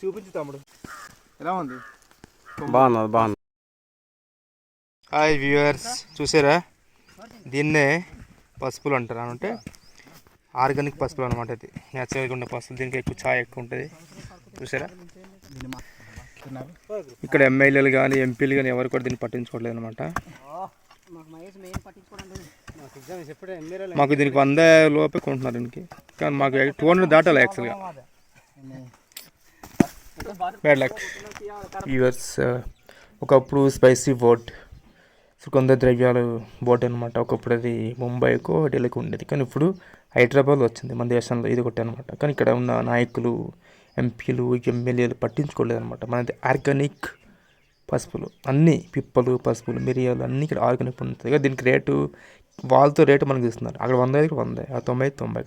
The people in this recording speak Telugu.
చూపించు తమ్ముడు. ఎలా ఉంది? బాగున్నది బాగుంది హాయ్ వ్యూవర్స్ చూసారా? దీన్నే పసుపులు అంటారు. అంటే ఆర్గానిక్ పసుపులు అనమాట ఇది. నేచురల్గా ఉండే పసుపులు. దీనికి ఎక్కువ ఛాయ్ ఎక్కువ ఉంటుంది. చూసారా? ఇక్కడ ఎమ్మెల్యేలు కానీ ఎంపీలు కానీ ఎవరు కూడా దీన్ని పట్టించుకోవట్లేదు అనమాట మాకు దీనికి వంద లోపే కొంటున్నారు దీనికి. కానీ మాకు టూ హండ్రెడ్ దాటాలి యాక్చువల్గా బ్యాడ్ లక్ వ్యూవర్స్ ఒకప్పుడు స్పైసీ బోట్ సుగంధ ద్రవ్యాలు బోట్ అనమాట ఒకప్పుడు అది ముంబైకో ఢిల్లీకి ఉండేది. కానీ ఇప్పుడు హైదరాబాద్ వచ్చింది. మన దేశంలో ఇది ఒకటి అనమాట కానీ ఇక్కడ ఉన్న నాయకులు ఎంపీలు ఎమ్మెల్యేలు పట్టించుకోలేదు అనమాట మనది ఆర్గానిక్ పసుపులు. అన్నీ పిప్పలు పసుపులు మిరియాలు అన్నీ ఇక్కడ ఆర్గానిక్ ఉంటుంది దీనికి రేటు వాళ్ళతో రేటు మనకి ఇస్తున్నారు. అక్కడ వంద ఇక్కడ వంద ఆ తొంభై తొంభై.